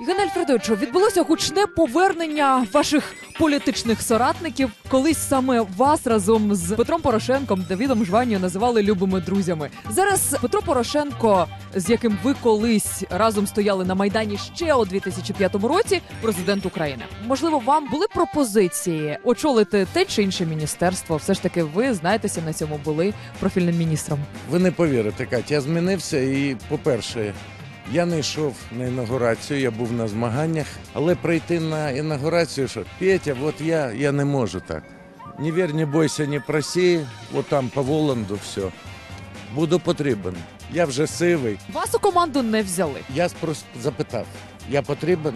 Євген Альфредовичу, відбулося гучне повернення ваших політичних соратників. Колись саме вас разом з Петром Порошенком, Давідом Жванію називали любими друзями. Зараз Петро Порошенко, з яким ви колись разом стояли на майдані ще у 2005 році, президент України. Можливо, вам були пропозиції очолити те чи інше міністерство. Все ж таки, ви знаєтеся на цьому були профільним міністром. Ви не повірите, Катя, я змінився і, по-перше, я не йшов на інаугурацію, я був на змаганнях, але прийти на інаугурацію, що Петя, от я, я не можу так. Не вір, не бойся, не проси, от там по Воланду все. Буду потрібен. Я вже сивий. Вас у команду не взяли. Я просто запитав, я потрібен?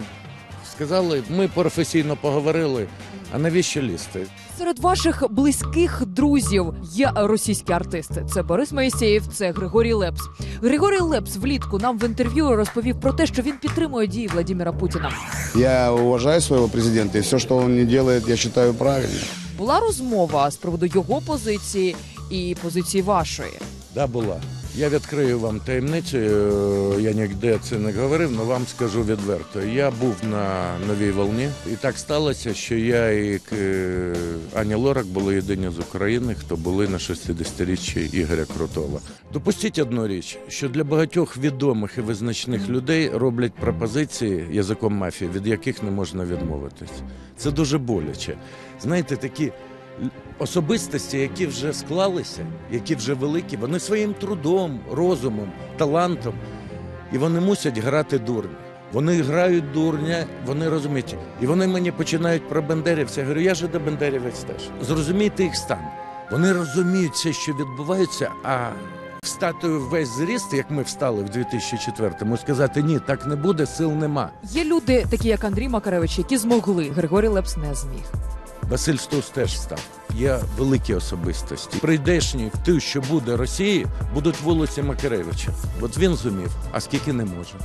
Сказали, ми професійно поговорили, а навіщо лізти? Серед ваших близьких друзів є російські артисти. Це Борис Моїсеєв, це Григорій Лепс. Григорій Лепс влітку нам в інтерв'ю розповів про те, що він підтримує дії Владимира Путіна. Я уважаю свого президента, і все, що він не робить, я вважаю правильно. Була розмова з приводу його позиції і позиції вашої. Да, була. Я відкрию вам таємницю. е, Я ніде це не говорив, але вам скажу відверто. Я був на новій волні, і так сталося, що я і е, Аня Лорак були єдині з України, хто були на 60-річчі Ігоря Крутова. Допустіть одну річ, що для багатьох відомих і визначних людей роблять пропозиції язиком мафії, від яких не можна відмовитись. Це дуже боляче. Знаєте, такі особистості, які вже склалися, які вже великі, вони своїм трудом, розумом, талантом, і вони мусять грати дурня. Вони грають дурня, вони розуміють. І вони мені починають про бендерівця. Я говорю, я же до бендерівець теж. Зрозумійте їх стан. Вони розуміють все, що відбувається, а встати весь зріст, як ми встали в 2004-му, сказати ні, так не буде, сил нема. Є люди, такі як Андрій Макаревич, які змогли. Григорій Лепс не зміг. Василь Стус теж став. Є великі особистості. Прийдешні ту, що буде Росії, будуть вулиці Макаревича. От він зумів, а скільки не може.